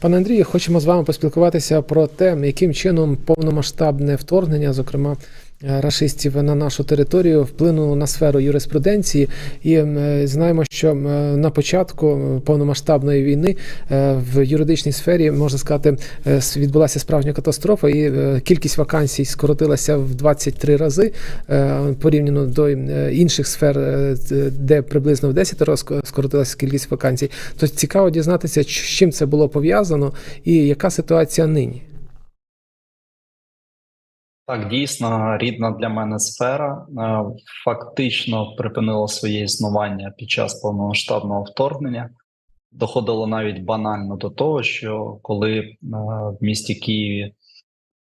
Пане Андрію, хочемо з вами поспілкуватися про те, яким чином повномасштабне вторгнення, зокрема рашистів на нашу територію, вплинуло на сферу юриспруденції. І е, знаємо, що е, на початку повномасштабної війни е, в юридичній сфері можна сказати, е, відбулася справжня катастрофа, і е, кількість вакансій скоротилася в 23 рази е, порівняно до е, інших сфер, е, де приблизно в 10 разів скоротилася кількість вакансій. То цікаво дізнатися, з чим це було пов'язано, і яка ситуація нині. Так, дійсно, рідна для мене сфера е, фактично припинила своє існування під час повномасштабного вторгнення. Доходило навіть банально до того, що коли е, в місті Києві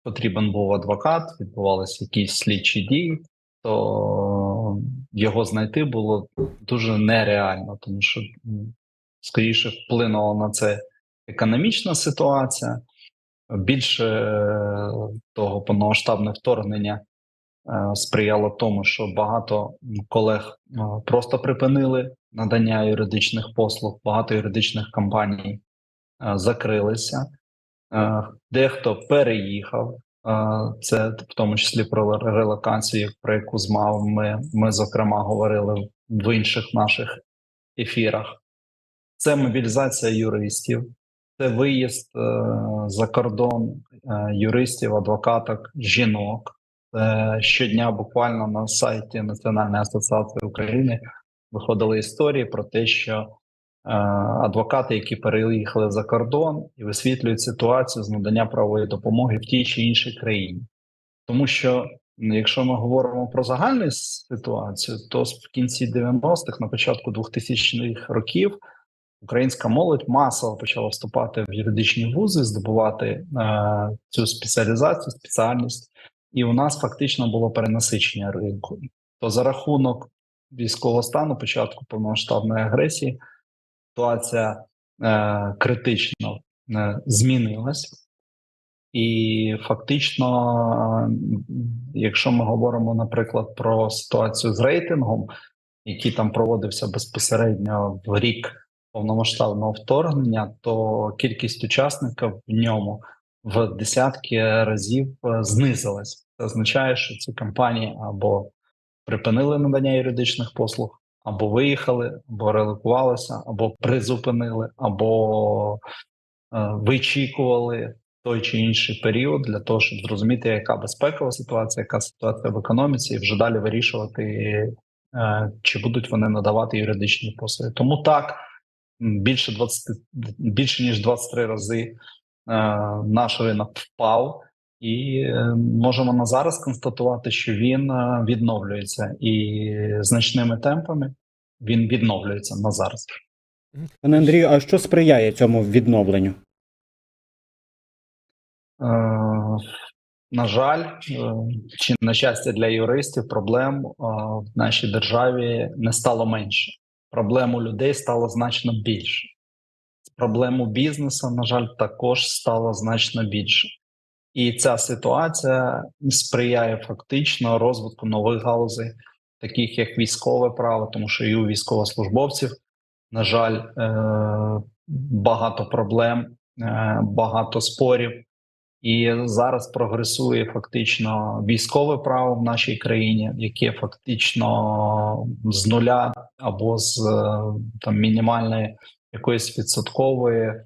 потрібен був адвокат, відбувалися якісь слідчі дії, то його знайти було дуже нереально, тому що скоріше вплинула на це економічна ситуація. Більше е, того повномасштабне вторгнення е, сприяло тому, що багато колег е, просто припинили надання юридичних послуг, багато юридичних компаній закрилися, дехто переїхав. Це в тому числі про релокацію, про яку з МАВ ми зокрема говорили в інших наших ефірах. Це мобілізація юристів, це виїзд е, за кордон е, юристів, адвокаток, жінок. Е, щодня буквально на сайті Національної асоціації України виходили історії про те, що адвокати, які переїхали за кордон і висвітлюють ситуацію з надання правової допомоги в тій чи іншій країні. Тому що якщо ми говоримо про загальну ситуацію, то в кінці 90-х, на початку 2000-х років українська молодь масово почала вступати в юридичні вузи, здобувати е, цю спеціалізацію, спеціальність, і у нас фактично було перенасичення ринку. То за рахунок військового стану, початку повномасштабної агресії, ситуація е, критично е, змінилась. І фактично, е, якщо ми говоримо, наприклад, про ситуацію з рейтингом, який там проводився безпосередньо в рік повномасштабного вторгнення, то кількість учасників в ньому в десятки разів е, знизилась. Це означає, що ці компанії або припинили надання юридичних послуг, або виїхали, або релокувалися, або призупинили, або е, вичікували той чи інший період для того, щоб зрозуміти, яка безпекова ситуація, яка ситуація в економіці, і вже далі вирішувати, е, чи будуть вони надавати юридичні послуги. Тому так більше 20, більше ніж 23 рази е, наш ринок впав. І е, можемо на зараз констатувати, що він е, відновлюється і значними темпами він відновлюється на зараз. Пане Андрію, а що сприяє цьому відновленню? Е, на жаль, чи на щастя для юристів, проблем в нашій державі не стало менше. Проблем у людей стало значно більше. Проблем у бізнесу, на жаль, також стало значно більше. І ця ситуація сприяє фактично розвитку нових галузей, таких як військове право, тому що і у військовослужбовців, на жаль, е, багато проблем, е, багато спорів. І зараз прогресує фактично військове право в нашій країні, яке фактично з нуля або з е, там мінімальної якоїсь відсоткової е,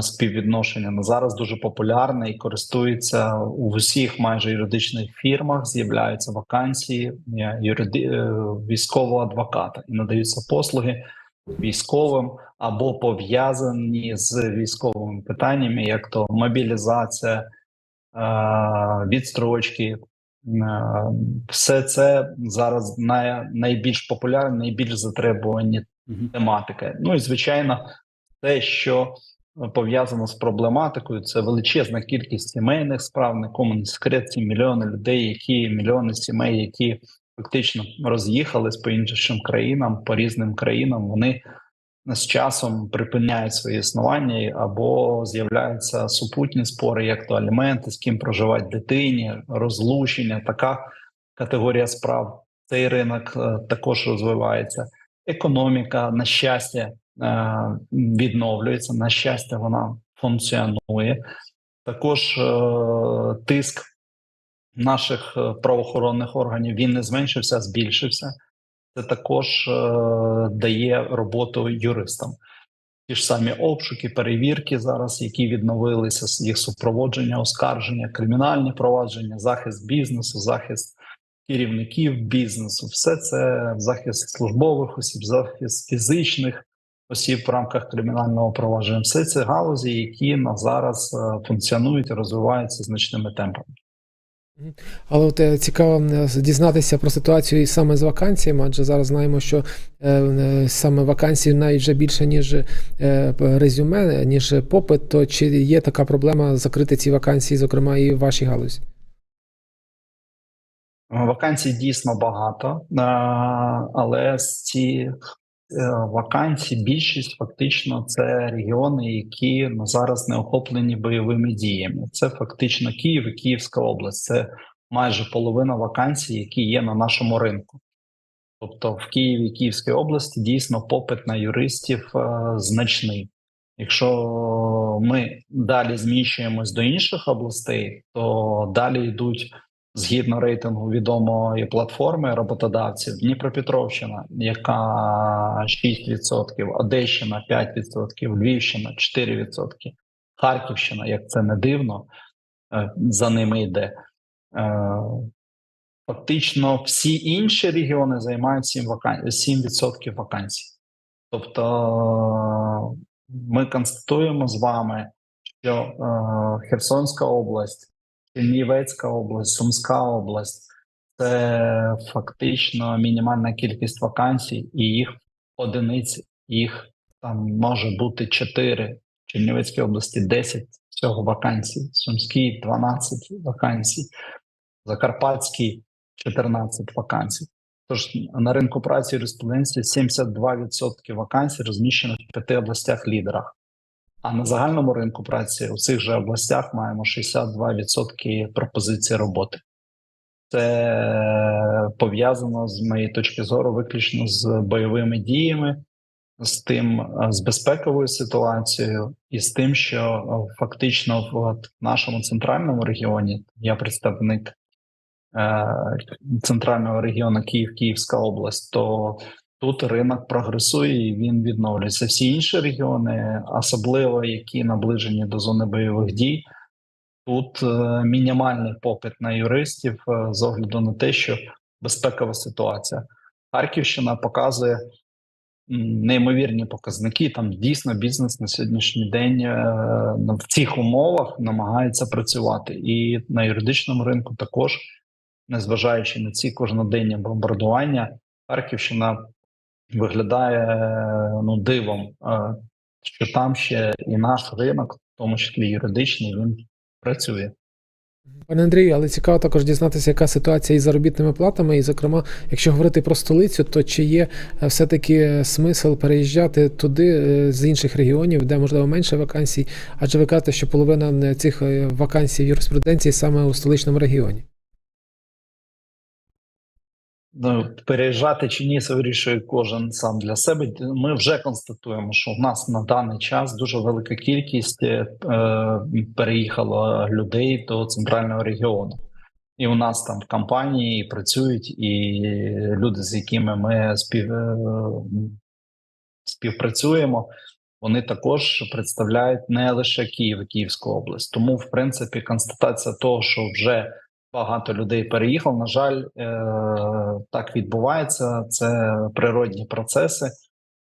співвідношення на зараз дуже популярне і користується у всіх майже юридичних фірмах. З'являються вакансії е, юриди... військового адвоката і надаються послуги військовим або пов'язані з військовими питаннями, як то мобілізація, е, відстрочки. Е, Все це зараз най, найбільш популярні, найбільш затребувані тематики. Ну і звичайно, те, що пов'язано з проблематикою, це величезна кількість сімейних справ, нікому не секрет, ці мільйони людей, які мільйони сімей, які фактично роз'їхались по іншим країнам, по різним країнам, вони з часом припиняють своє існування або з'являються супутні спори, як то аліменти, з ким проживати дитині, розлучення, така категорія справ. Цей ринок е, також розвивається. Економіка, на щастя, е, відновлюється. На щастя, вона функціонує. Також е, тиск наших е, правоохоронних органів він не зменшився, а збільшився. Це також е, дає роботу юристам. Ті ж самі обшуки, перевірки зараз, які відновилися, їх супроводження, оскарження, кримінальні провадження, захист бізнесу, захист керівників бізнесу, все це захист службових осіб, захист фізичних осіб в рамках кримінального провадження. Все це галузі, які на зараз е, функціонують і розвиваються значними темпами. Але от е, цікаво е, дізнатися про ситуацію і саме з вакансіями, адже зараз знаємо, що е, саме вакансій навіть вже більше, ніж резюме, ніж попит, то чи є така проблема закрити ці вакансії, зокрема і в вашій галузі? Вакансій дійсно багато, але з ці вакансій більшість фактично це регіони, які на зараз не охоплені бойовими діями. Це фактично Київ і Київська область. Це майже половина вакансій, які є на нашому ринку. Тобто в Києві і Київській області дійсно попит на юристів е, значний. Якщо ми далі зміщуємось до інших областей, то далі йдуть згідно рейтингу відомої платформи роботодавців Дніпропетровщина, яка 6%, Одещина 5%, Львівщина 4%, Харківщина, як це не дивно, е, за ними йде. Е, Фактично, всі інші регіони займають 7%, вакан... 7% вакансій. Тобто ми констатуємо з вами, що е, Херсонська область, Чернівецька область, Сумська область це фактично мінімальна кількість вакансій, і їх одиниць, їх там може бути 4. В Чернівецькій області 10 всього вакансій, Сумській 12 вакансій, Закарпатській 14 вакансій. Тож на ринку праці юриспруденції 72% вакансій розміщено в п'яти областях лідерах. А на загальному ринку праці у цих же областях маємо 62% пропозицій роботи. Це пов'язано з моєї точки зору виключно з бойовими діями, з тим, з безпековою ситуацією, і з тим, що фактично в нашому центральному регіоні я представник е, центрального регіону Київ, Київська область, то тут ринок прогресує і він відновлюється. Всі інші регіони, особливо які наближені до зони бойових дій, тут е, мінімальний попит на юристів е, з огляду на те, що безпекова ситуація. Харківщина показує неймовірні показники. Там дійсно бізнес на сьогоднішній день е, в цих умовах намагається працювати, і на юридичному ринку також, незважаючи на ці кожноденні бомбардування, Харківщина виглядає ну дивом, е, що там ще і наш ринок, в тому числі юридичний, він працює. Пане Андрію, але цікаво також дізнатися, яка ситуація із заробітними платами. І, зокрема, якщо говорити про столицю, то чи є е, все-таки смисл переїжджати туди е, з інших регіонів, де можливо менше вакансій? Адже ви кажете, що половина цих вакансій юриспруденції саме у столичному регіоні. Ну, переїжджати чи ні, це вирішує кожен сам для себе. Ми вже констатуємо, що в нас на даний час дуже велика кількість е, переїхало людей до центрального регіону, і у нас там в компанії працюють і люди, з якими ми спів, е, співпрацюємо. Вони також представляють не лише Київ Київську область. Тому, в принципі, констатація того, що вже багато людей переїхало. На жаль, е, так відбувається. Це природні процеси.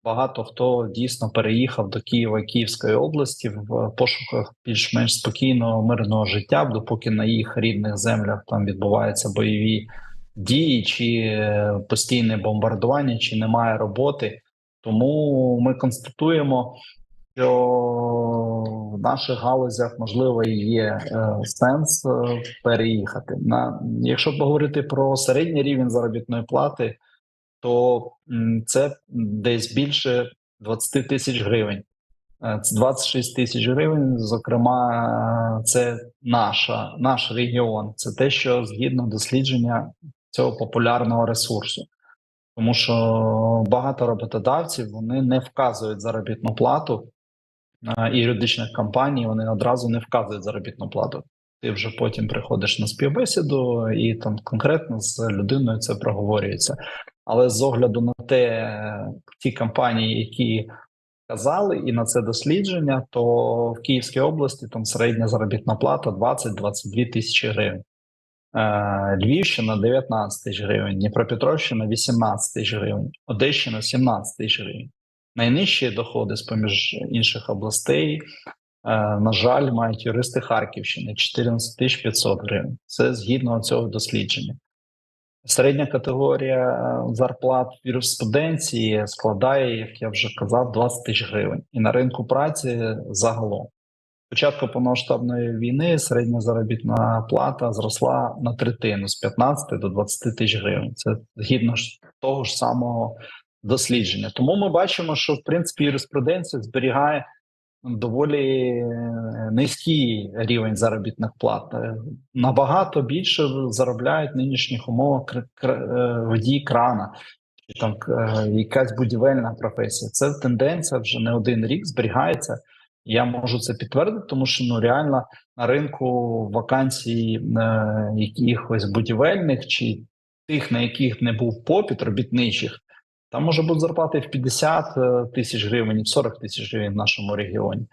Багато хто дійсно переїхав до Києва Київської області в пошуках більш-менш спокійного мирного життя, допоки на їх рідних землях там відбуваються бойові дії, чи постійне бомбардування, чи немає роботи. Тому ми констатуємо, що в наших галузях можливо і є е, сенс е, переїхати. На якщо поговорити про середній рівень заробітної плати, то це десь більше 20 тисяч гривень. Е, Це 26 тисяч гривень. Зокрема, це наша, наш регіон. Це те, що згідно дослідження цього популярного ресурсу. Тому що багато роботодавців вони не вказують заробітну плату і юридичних компаній вони одразу не вказують заробітну плату. Ти вже потім приходиш на співбесіду, і там конкретно з людиною це проговорюється. Але з огляду на те, ті компанії, які казали, і на це дослідження, то в Київській області там середня заробітна плата 20-22 тисячі гривень. Е, Львівщина 19 тисяч гривень, Дніпропетровщина 18 тисяч гривень, Одещина 17 тисяч гривень. Найнижчі доходи з поміж інших областей, е, на жаль, мають юристи Харківщини 14 тисяч 500 гривень. Це згідно цього дослідження. Середня категорія е, зарплат юриспруденції складає, як я вже казав, 20 тисяч гривень. І на ринку праці загалом. Початку повномасштабної війни середня заробітна плата зросла на третину з 15 до 20 тисяч гривень. Це згідно того ж самого дослідження. Тому ми бачимо, що в принципі юриспруденція зберігає доволі е, низький рівень заробітних плат. Е, Набагато більше заробляють нинішніх умовах е, водії крана. Чи там якась будівельна професія. Це тенденція вже не один рік зберігається. Я можу це підтвердити, тому що ну реально на ринку вакансій е, якихось будівельних чи тих, на яких не був попит робітничих, там може бути зарплата і в 50 е, тисяч гривень, в 40 тисяч гривень в нашому регіоні.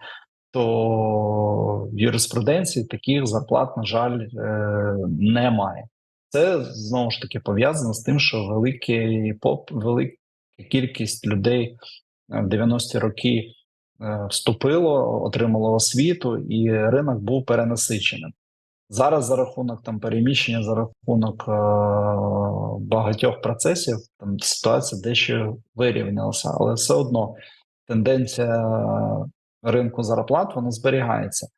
То в юриспруденції таких зарплат, на жаль, е, немає. Це знову ж таки пов'язано з тим, що великий поп, велика кількість людей е, в 90-ті роки вступило, отримало освіту, і ринок був перенасиченим. Зараз за рахунок там переміщення, за рахунок е- багатьох процесів, там ситуація дещо вирівнялася, але все одно тенденція ринку зарплат вона зберігається.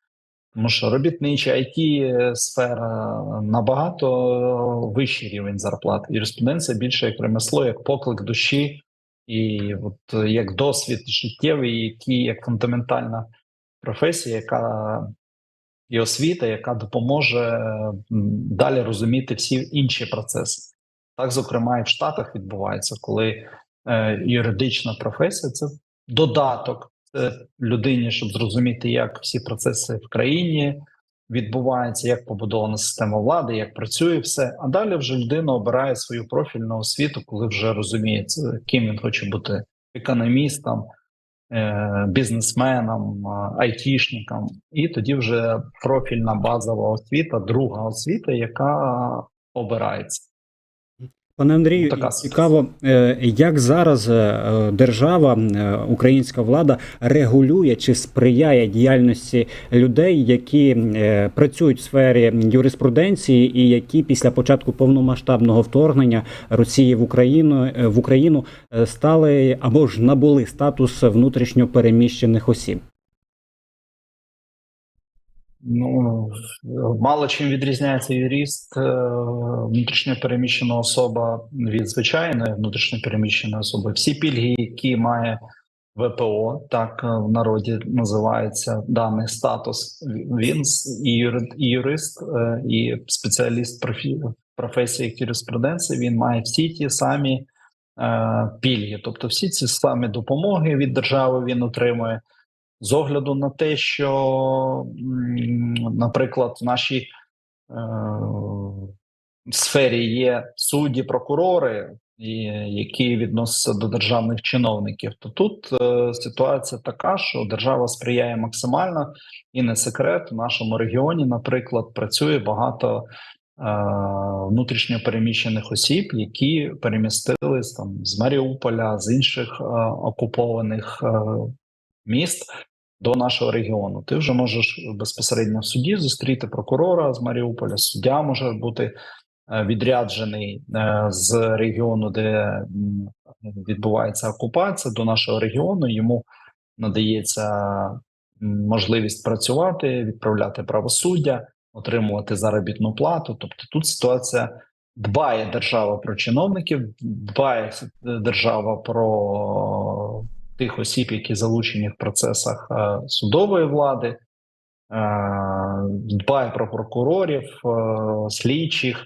Тому що робітнича it сфера набагато вищий рівень зарплат. Юриспруденція більше як ремесло, як поклик душі, і от як досвід життєвий, який як фундаментальна професія, яка і освіта, яка допоможе далі розуміти всі інші процеси. Так, зокрема, і в Штатах відбувається, коли е, юридична професія це додаток це людині, щоб зрозуміти, як всі процеси в країні відбуваються, як побудована система влади, як працює все. А далі вже людина обирає свою профільну освіту, коли вже розуміє, ким він хоче бути економістом, е, бізнесменом, е. І тоді вже профільна базова освіта, друга освіта, яка обирається. Пане Андрію, Така цікаво, е, як зараз е, держава, е, українська влада регулює чи сприяє діяльності людей, які працюють в сфері юриспруденції, і які після початку повномасштабного вторгнення Росії в Україну в Україну стали або ж набули статус внутрішньо переміщених осіб. Ну мало чим відрізняється юрист, е, внутрішньо переміщена особа від звичайної внутрішньо переміщеної особи. Всі пільги, які має ВПО, так е, в народі називається даний статус. Він і юрист, е, і спеціаліст професії юриспруденції. Він має всі ті самі пільги, тобто всі ці самі допомоги від держави він отримує з огляду на те, що, наприклад, в нашій е, сфері є судді, прокурори, які відносяться до державних чиновників, то тут е, ситуація така, що держава сприяє максимально, і не секрет, в нашому регіоні, наприклад, працює багато. е, Внутрішньо переміщених осіб, які перемістились там з Маріуполя, з інших е, окупованих е, міст до нашого регіону. Ти вже можеш безпосередньо в суді зустріти прокурора з Маріуполя. Суддя може бути е, відряджений е, з регіону, де відбувається окупація, до нашого регіону. Йому надається можливість працювати, відправляти правосуддя, отримувати заробітну плату. Тобто тут ситуація. Дбає держава про чиновників, дбає е, держава про тих осіб, які залучені в процесах е, судової влади, е, дбає про прокурорів, е, слідчих,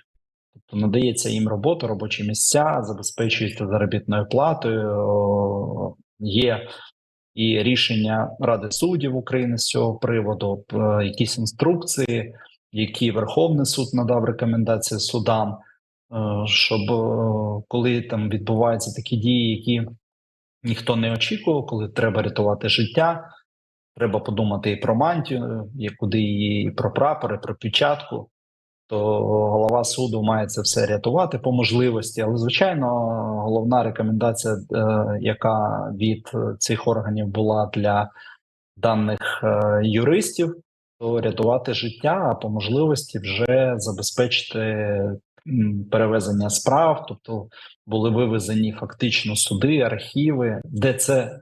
тобто надається їм робота, робочі місця, забезпечується заробітною платою. Є і рішення Ради суддів України з цього приводу, якісь інструкції, які Верховний суд надав рекомендації судам, щоб коли там відбуваються такі дії, які ніхто не очікував, коли треба рятувати життя. Треба подумати і про мантію, і куди її і про прапори, про печатку. То голова суду має це все рятувати по можливості. Але звичайно, головна рекомендація, е, яка від цих органів була для даних е, юристів, то рятувати життя, а по можливості вже забезпечити перевезення справ, тобто були вивезені фактично суди, архіви, де це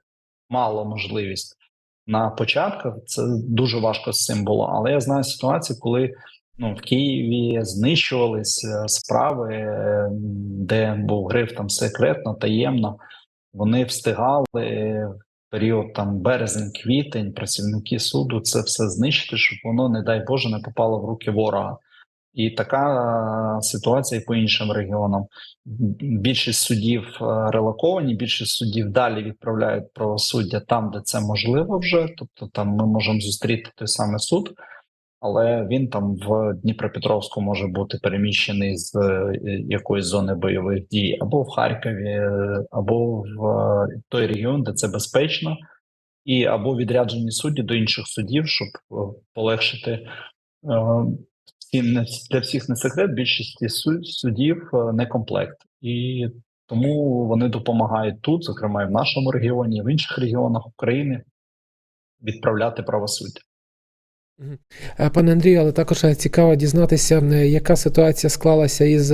мало можливість на початках. Це дуже важко з цим було. Але я знаю ситуацію, коли ну в Києві знищувались е, справи, е, де був гриф там секретно, таємно. Вони встигали в період там березень-квітень, працівники суду це все знищити, щоб воно, не дай Боже, не попало в руки ворога. І така е, ситуація і по іншим регіонам. Більшість суддів е, релоковані, більшість суддів далі відправляють правосуддя там, де це можливо вже. Тобто, там ми можемо зустріти той самий суд, але він там в Дніпропетровську може бути переміщений з е, якоїсь зони бойових дій, або в Харкові, або в той регіон, де це безпечно, і або відряджені судді до інших судів, щоб полегшити. Всім не для всіх не секрет, більшості су- суддів е, не комплект, і тому вони допомагають тут, зокрема і в нашому регіоні, і в інших регіонах України, відправляти правосуддя. Е, Пане Андрію, але також е, цікаво дізнатися, яка ситуація склалася із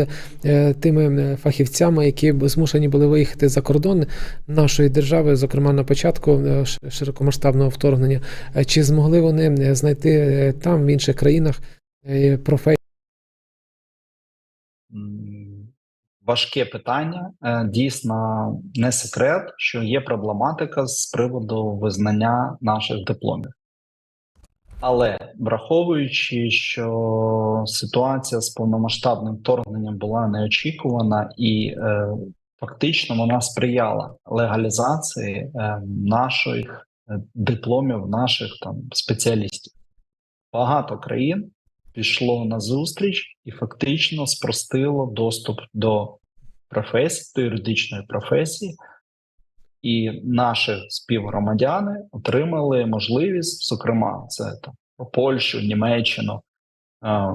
тими фахівцями, які змушені були виїхати за кордон нашої держави, зокрема на початку широкомасштабного вторгнення. Чи змогли вони знайти там, в інших країнах, е, професію? М, Важке питання. Е, Дійсно, не секрет, що є проблематика з приводу визнання наших дипломів. Але враховуючи, що ситуація з повномасштабним вторгненням була неочікувана і е, фактично вона сприяла легалізації е, наших е, дипломів, наших там спеціалістів. Багато країн пішло на зустріч і фактично спростило доступ до професії, до юридичної професії, і наші співгромадяни отримали можливість, зокрема, це там Польщу, Німеччину. Е,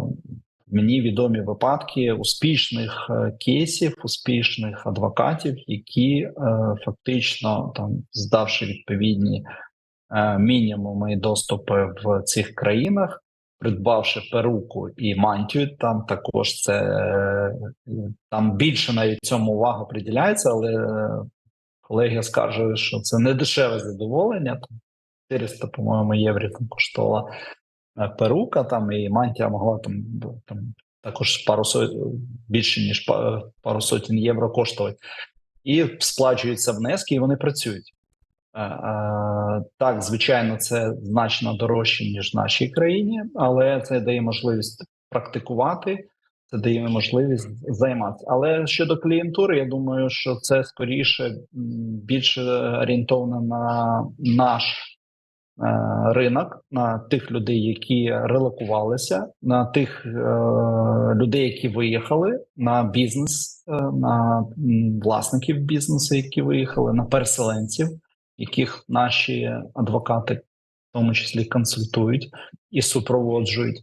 Мені відомі випадки успішних е, кейсів, успішних адвокатів, які е, фактично там здавши відповідні мінімуми доступи в цих країнах, придбавши перуку і мантію, там також це там більше навіть цьому увага приділяється, але е, колеги скаржили, що це не дешеве задоволення. 400, по-моєму, євро там коштувала е, перука, там і мантія могла там, там також пару сотень, більше ніж пару сотень євро коштувати. І сплачуються внески, і вони працюють. Е, е, Так, звичайно, це значно дорожче, ніж в нашій країні, але це дає можливість практикувати, це дає можливість займатися. Але щодо клієнтури, я думаю, що це скоріше більше орієнтовано на наш е, ринок, на тих людей, які релокувалися, на тих е, людей, які виїхали, на бізнес, е, на власників бізнесу, які виїхали, на переселенців яких наші адвокати, в тому числі, консультують і супроводжують.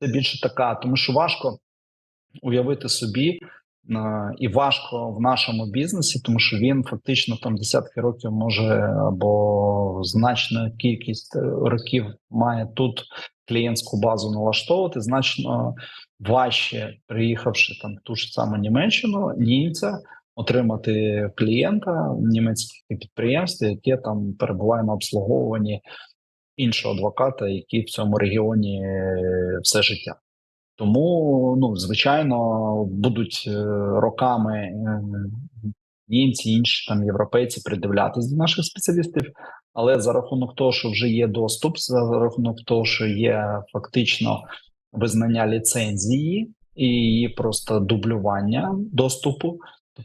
Це більше така, тому що важко уявити собі, і важко в нашому бізнесі, тому що він фактично там десятки років може або значну кількість е, років має тут клієнтську базу налаштовувати. Значно важче, приїхавши там ту ж саму Німеччину, німця отримати клієнта німецьке підприємство, яке там перебуває на обслуговуванні іншого адвоката, який в цьому регіоні е, все життя. Тому, ну звичайно, будуть е, роками е, німці, інші там європейці придивлятись до наших спеціалістів. Але за рахунок того, що вже є доступ, за рахунок того, що є фактично визнання ліцензії і її просто дублювання доступу,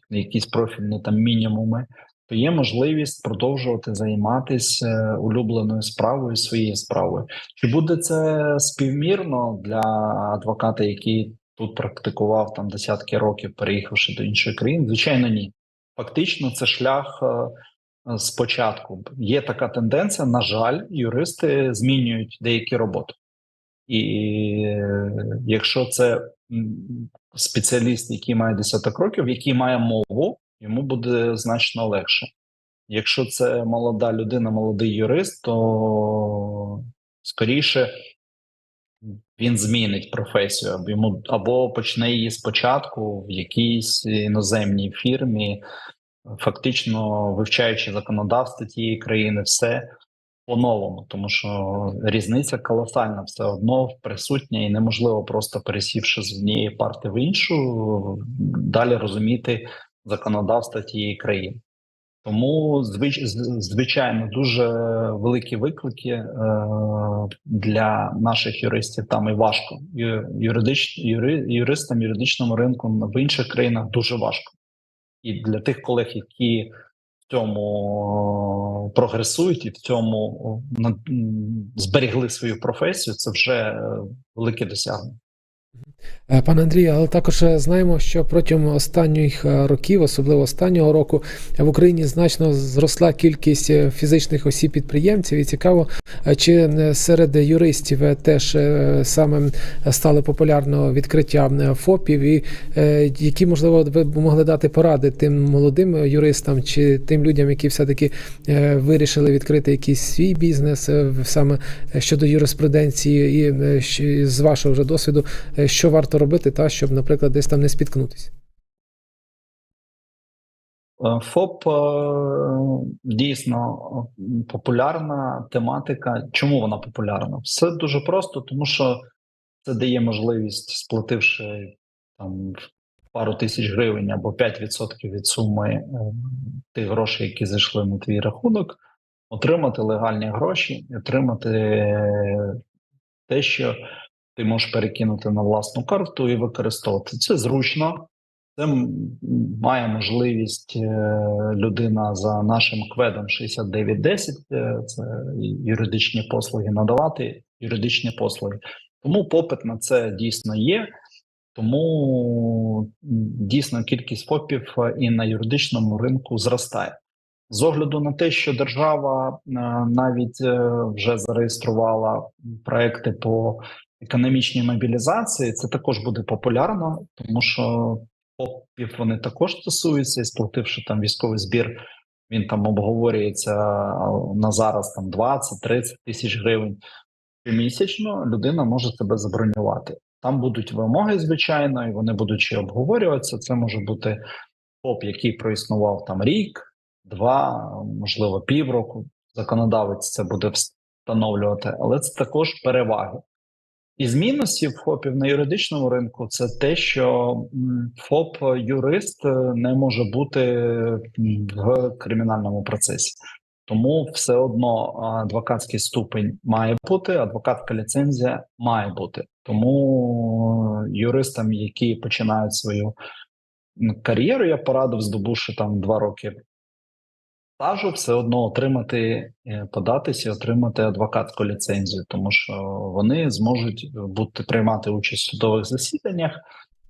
якісь профільні там мінімуми, то є можливість продовжувати займатися улюбленою справою, своєю справою. Чи буде це співмірно для адвоката, який тут практикував там десятки років, переїхавши до іншої країни? Звичайно, ні. Фактично, це шлях е, е, спочатку. Є така тенденція. На жаль, юристи змінюють деякі роботи. І е, якщо це спеціаліст, який має десяток років, який має мову, йому буде значно легше. Якщо це молода людина, молодий юрист, то скоріше він змінить професію, або йому або почне її спочатку в якійсь іноземній фірмі, фактично вивчаючи законодавство тієї країни, все по-новому, тому що різниця колосальна все одно присутня, і неможливо просто пересівши з однієї парти в іншу, далі розуміти законодавство тієї країни. Тому звич, звичайно дуже великі виклики е, для наших юристів там і важко. Юридич, юри, юристам юридичному ринку в інших країнах дуже важко. І для тих колег, які цьому прогресують і в цьому зберігли зберегли свою професію, це вже е, велике досягнення. Е, Пане Андрію, але також е, знаємо, що протягом останніх е, років, особливо останнього року, в Україні значно зросла кількість фізичних осіб підприємців. І цікаво, чи серед юристів теж саме стало популярно відкриття ФОПів, і які можливо ви б могли дати поради тим молодим юристам чи тим людям, які все-таки вирішили відкрити якийсь свій бізнес саме щодо юриспруденції, і з вашого вже досвіду, що варто робити, та щоб, наприклад, десь там не спіткнутися. Е, ФОП е, дійсно популярна тематика. Чому вона популярна? Все дуже просто, тому що це дає можливість, сплативши там пару тисяч гривень або 5% від суми е, тих грошей, які зайшли на твій рахунок, отримати легальні гроші, і отримати те, що ти можеш перекинути на власну карту і використовувати. Це зручно. Це має можливість е, людина за нашим кведом 6910, е, це юридичні послуги, надавати юридичні послуги. Тому попит на це дійсно є. Тому дійсно кількість ФОПів е, і на юридичному ринку зростає. З огляду на те, що держава навіть вже зареєструвала проекти по економічній мобілізації, це також буде популярно, тому що ФОПів вони також стосуються, і сплативши там військовий збір, він там обговорюється на зараз там 20-30 тисяч гривень щомісячно. Людина може себе забронювати. Там будуть вимоги, звичайно, і вони будуть обговорюватися. Це може бути ФОП, який проіснував там рік, два, можливо, півроку. Законодавець це буде встановлювати, але це також переваги. Із мінусів ФОПів на юридичному ринку це те, що ФОП юрист е, не може бути в кримінальному процесі. Тому все одно адвокатський ступень має бути, адвокатська ліцензія має бути. Тому е, юристам, які починають свою кар'єру, я порадив, здобувши там два роки стажу, все одно отримати, е, податися отримати адвокатську ліцензію, тому що вони зможуть бути приймати участь в судових засіданнях,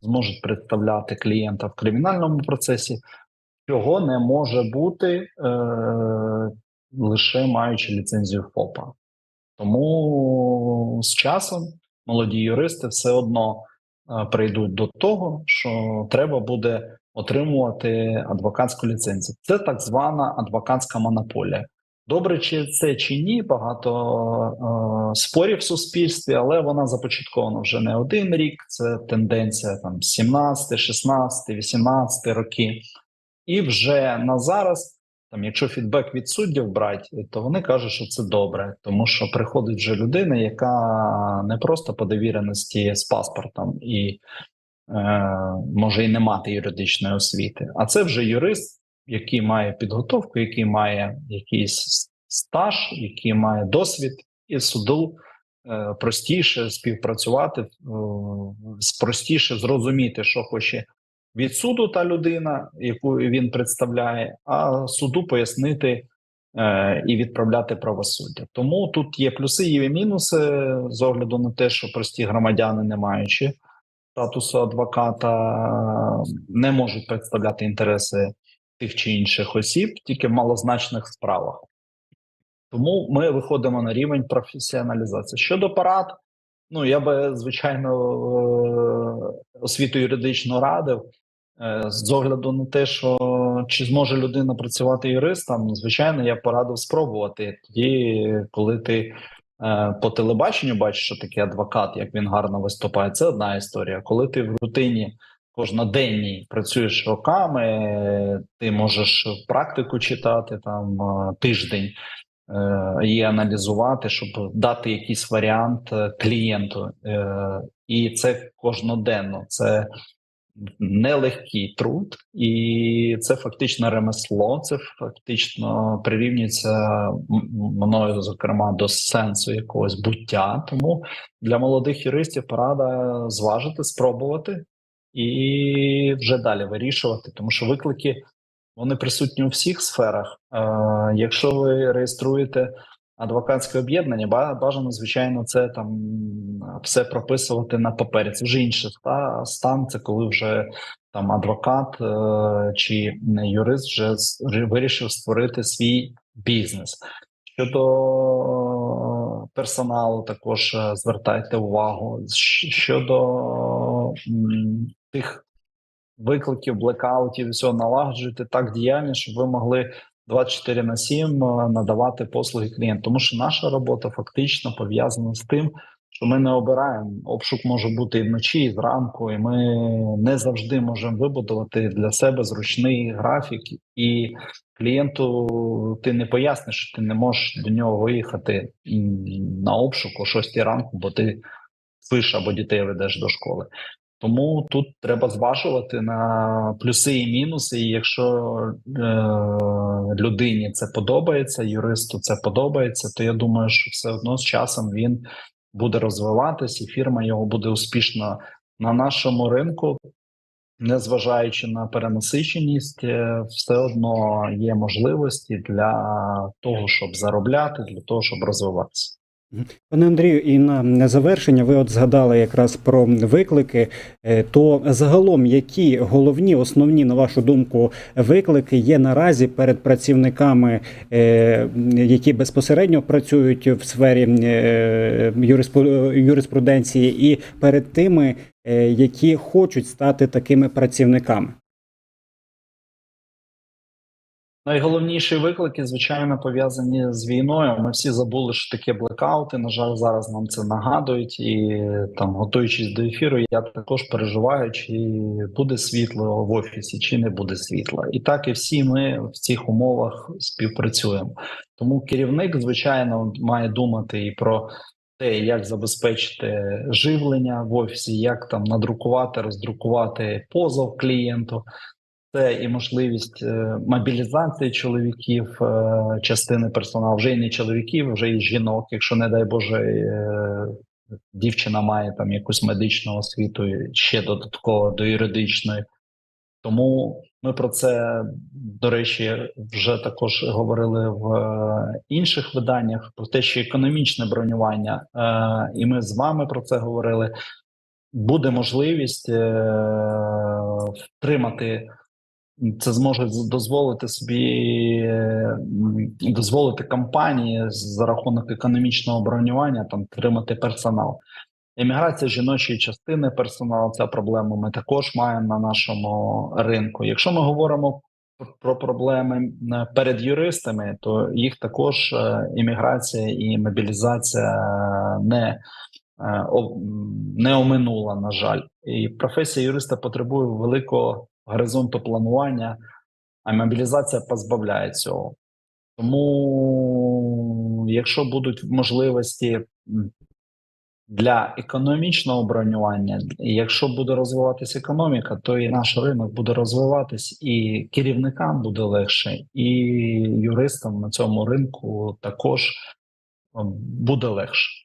зможуть представляти клієнта в кримінальному процесі, чого не може бути е, лише маючи ліцензію ФОПа. Тому з часом молоді юристи все одно е, прийдуть до того, що треба буде отримувати адвокатську ліцензію. Це так звана адвокатська монополія. Добре, чи це чи ні, багато е, спорів в суспільстві, але вона започаткована вже не один рік. Це тенденція там 17, 16, 18 роки. І вже на зараз, там, якщо фідбек від суддів брати, то вони кажуть, що це добре, тому що приходить вже людина, яка не просто по довіреності з паспортом і може і не мати юридичної освіти, а це вже юрист, який має підготовку, який має якийсь стаж, який має досвід, і суду е, простіше співпрацювати, е, простіше зрозуміти, що хоче від суду та людина, яку він представляє, а суду пояснити е, і відправляти правосуддя. Тому тут є плюси, є мінуси з огляду на те, що прості громадяни, не маючи статусу адвоката, не можуть представляти інтереси тих чи інших осіб тільки в малозначних справах. Тому ми виходимо на рівень професіоналізації. Щодо парад, ну я би звичайно е, освіту юридично радив. Е, З огляду на те, що чи зможе людина працювати юристом, звичайно, я порадив спробувати тоді, коли ти по телебаченню бачиш, що таке адвокат, як він гарно виступає, це одна історія. Коли ти в рутині кожноденній працюєш роками, ти можеш практику читати там е, тиждень е, і аналізувати, щоб дати якийсь варіант е, клієнту. Е, І це кожноденно. Це нелегкий труд, і це фактично ремесло. Це фактично прирівнюється мною, зокрема, до сенсу якогось буття. Тому для молодих юристів порада зважити, спробувати і вже далі вирішувати, тому що виклики вони присутні у всіх сферах. Е, якщо ви реєструєте адвокатське об'єднання, ба- бажано, звичайно, це там все прописувати на папері. Це вже інший ста- стан. Це коли вже там адвокат е, чи юрист вже вирішив створити свій бізнес. Щодо персоналу, також е, звертайте увагу. Щодо тих викликів, блекаутів, і всього налагоджуйте так діяльність, щоб ви могли 24 на 7 е, надавати послуги клієнту. Тому що наша робота фактично пов'язана з тим, що ми не обираємо. Обшук може бути і вночі, і зранку, і ми не завжди можемо вибудувати для себе зручний графік. І клієнту ти не поясниш, що ти не можеш до нього виїхати на обшук о 6 ранку, бо ти спиш або дітей ведеш до школи. Тому тут треба зважувати на плюси і мінуси. І якщо е, людині це подобається, юристу це подобається, то я думаю, що все одно з часом він буде розвиватись, і фірма його буде успішна на нашому ринку. Незважаючи на перенасиченість, е, все одно є можливості для того, щоб заробляти, для того, щоб розвиватися. Пане Андрію, і на завершення ви от згадали якраз про виклики. Е, То загалом, які головні, основні, на вашу думку, виклики є наразі перед працівниками, е, які безпосередньо працюють в сфері е, юриспруденції, і перед тими, які хочуть стати такими працівниками? Найголовніші виклики, звичайно, пов'язані з війною. Ми всі забули, що таке блекаути. На жаль, зараз нам це нагадують, і там, готуючись до ефіру, я також переживаю, чи буде світло в офісі, чи не буде світла. І так і всі ми в цих умовах співпрацюємо. Тому керівник, звичайно, має думати і про те, як забезпечити живлення в офісі, як там надрукувати, роздрукувати позов клієнту. Це і можливість е, мобілізації чоловіків, е, частини персоналу, вже і не чоловіків, вже і жінок. Якщо не дай Боже, е, дівчина має там якусь медичну освіту ще додатково до юридичної. Тому ми про це, до речі, вже також говорили в інших виданнях про те, що економічне бронювання, і ми з вами про це говорили. Буде можливість е, втримати це зможе дозволити собі е, дозволити компанії за рахунок економічного бронювання там тримати персонал. Еміграція жіночої частини персоналу ця проблема ми також маємо на нашому ринку. Якщо ми говоримо про- про проблеми е, перед юристами, то їх також е, імміграція і мобілізація е, не, е, не оминула, на жаль. І професія юриста потребує великого горизонту планування, а мобілізація позбавляє цього. Тому, якщо будуть можливості для економічного бронювання, якщо буде розвиватися економіка, то і наш ринок буде розвиватись, і керівникам буде легше, і юристам на цьому ринку також буде легше.